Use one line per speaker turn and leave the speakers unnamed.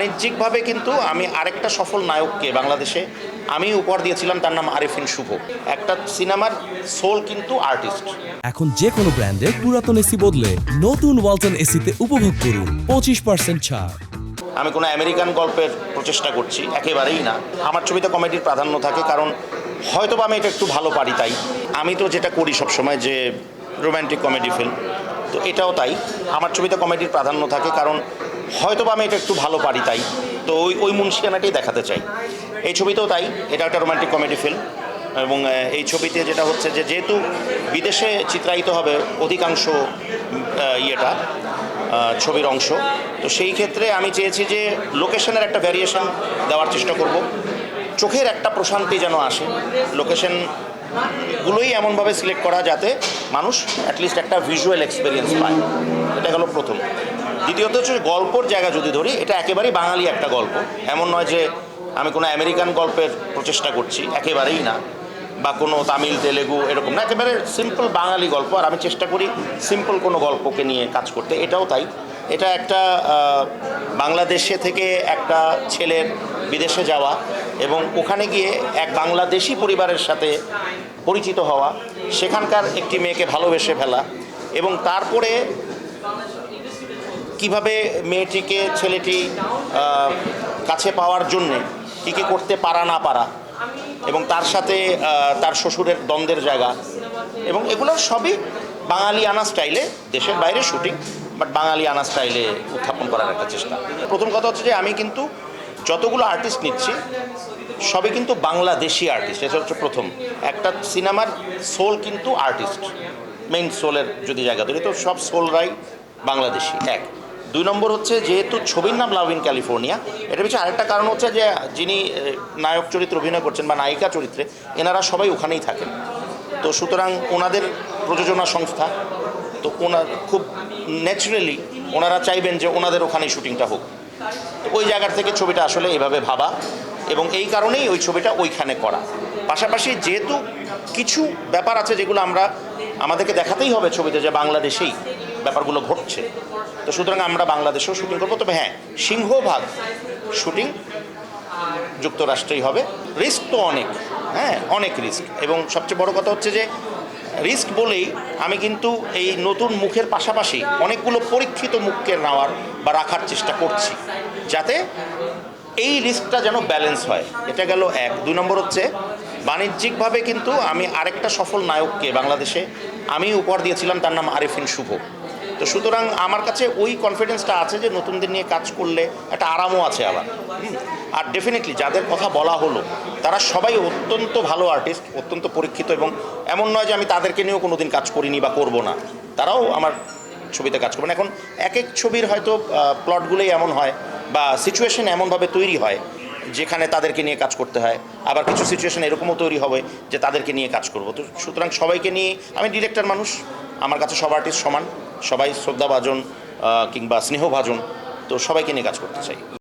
বাণিজ্যিকভাবে কিন্তু আমি আরেকটা সফল নায়ককে বাংলাদেশে আমি উপহার দিয়েছিলাম তার নাম আরিফিন শুভ। একটা সিনেমার সোল কিন্তু আর্টিস্ট।
এখন যে কোনো ব্র্যান্ডের পুরাতন এসি বদলে নতুন ওয়ালটন এসিতে উপভোগ করুন পঁচিশ পার্সেন্ট ছাড়।
আমি কোনো আমেরিকান গল্পের প্রচেষ্টা করছি একেবারেই না। আমার ছবিতে কমেডির প্রাধান্য থাকে কারণ হয়তো বা আমি এটা একটু ভালো পারি তাই। আমি তো যেটা করি সবসময় যে রোম্যান্টিক কমেডি ফিল্ম তো এটাও তাই। আমার ছবিতে কমেডির প্রাধান্য থাকে কারণ হয়তো বা আমি এটা একটু ভালো পারি তাই। তো ওই ওই মুন্সিয়ানাটাই দেখাতে চাই। এই ছবিতেও তাই, এটা একটা রোম্যান্টিক কমেডি ফিল্ম এবং এই ছবিতে যেটা হচ্ছে যে, যেহেতু বিদেশে চিত্রায়িত হবে অধিকাংশ ইয়েটা ছবির অংশ, তো সেই ক্ষেত্রে আমি চেয়েছি যে লোকেশনের একটা ভ্যারিয়েশন দেওয়ার চেষ্টা করব। চোখের একটা প্রশান্তি যেন আসে। লোকেশন গুলোই এমনভাবে সিলেক্ট করা যাতে মানুষ অ্যাটলিস্ট একটা ভিজুয়াল এক্সপিরিয়েন্স পায়। এটা গেল প্রথম। দ্বিতীয়ত হচ্ছে গল্পর জায়গা যদি ধরি, এটা একেবারেই বাঙালি একটা গল্প। এমন নয় যে আমি কোনো আমেরিকান গল্পের প্রচেষ্টা করছি, একেবারেই না। বা কোনো তামিল, তেলেগু এরকম না, একেবারে সিম্পল বাঙালি গল্প। আর আমি চেষ্টা করি সিম্পল কোনো গল্পকে নিয়ে কাজ করতে। এটাও তাই। এটা একটা বাংলাদেশে থেকে একটা ছেলের বিদেশে যাওয়া এবং ওখানে গিয়ে এক বাংলাদেশি পরিবারের সাথে পরিচিত হওয়া, সেখানকার একটি মেয়েকে ভালোবেসে ফেলা এবং তারপরে কীভাবে মেয়েটিকে, ছেলেটি কাছে পাওয়ার জন্যে কী কী করতে পারা না পারা এবং তার সাথে তার শ্বশুরের দ্বন্দ্বের জায়গা। এবং এগুলো সবই বাঙালি আনা স্টাইলে, দেশের বাইরে শুটিং, বাট বাঙালি আনা স্টাইলে উত্থাপন করার একটা চেষ্টা। প্রথম কথা হচ্ছে যে, আমি কিন্তু যতগুলো আর্টিস্ট নিচ্ছি, সবই কিন্তু বাংলাদেশি আর্টিস্ট এটা হচ্ছে প্রথম। একটা সিনেমার সোল কিন্তু আর্টিস্ট মেইন সোলের যদি জায়গা ধরি, তো সব সোলরাই বাংলাদেশি, এক। দুই নম্বর হচ্ছে যেহেতু ছবির নাম লাভ ইন ক্যালিফোর্নিয়া এটা পিছনে আরেকটা কারণ হচ্ছে যে যিনি নায়ক চরিত্রে অভিনয় করছেন বা নায়িকা চরিত্রে, এনারা সবাই ওখানেই থাকেন। তো সুতরাং ওনাদের প্রযোজনা সংস্থা, তো ওনার খুব ন্যাচারালি ওনারা চাইবেন যে ওনাদের ওখানেই শুটিংটা হোক। ওই জায়গার থেকে ছবিটা আসলে এভাবে ভাবা এবং এই কারণেই ওই ছবিটা ওইখানে করা। পাশাপাশি যেহেতু কিছু ব্যাপার আছে যেগুলো আমরা, আমাদেরকে দেখাতেই হবে ছবিতে যে বাংলাদেশেই। ব্যাপারগুলো ঘটছে। তো সুতরাং আমরা বাংলাদেশেও শুটিং করব। তবে হ্যাঁ সিংহভাগ শুটিং যুক্তরাষ্ট্রেই হবে। রিস্ক তো অনেক হ্যাঁ অনেক রিস্ক এবং সবচেয়ে বড় কথা হচ্ছে যে রিস্ক বলেই আমি কিন্তু এই নতুন মুখের পাশাপাশি অনেকগুলো পরীক্ষিত মুখকে নেওয়ার বা রাখার চেষ্টা করছি, যাতে এই রিস্কটা যেন ব্যালেন্স হয়। এটা গেল এক। দুই নম্বর হচ্ছে, বাণিজ্যিকভাবে কিন্তু আমি আরেকটা সফল নায়ককে বাংলাদেশে আমি উপহার দিয়েছিলাম। তার নাম আরিফিন শুভ। তো সুতরাং আমার কাছে ওই কনফিডেন্সটা আছে যে নতুনদের নিয়ে কাজ করলে একটা আরামও আছে আবার। আর ডেফিনেটলি যাদের কথা বলা হলো, তারা সবাই অত্যন্ত ভালো আর্টিস্ট অত্যন্ত পরীক্ষিত এবং এমন নয় যে আমি তাদেরকে নিয়েও কোনোদিন কাজ করিনি বা করব না। তারাও আমার ছবিতে কাজ করবেন। এখন এক এক ছবির হয়তো প্লটগুলোই এমন হয় বা সিচুয়েশন এমনভাবে তৈরি হয় যেখানে তাদেরকে নিয়ে কাজ করতে হয়। আবার কিছু সিচুয়েশন এরকমও তৈরি হবে যে তাদেরকে নিয়ে কাজ করব। তো সুতরাং সবাইকে নিয়ে, আমি ডিরেক্টর মানুষ, আমার কাছে সব আর্টিস্ট সমান, সবাই শ্রদ্ধাভাজন কিংবা স্নেহভাজন, তো সবাইকে নিয়ে কাজ করতে চাই।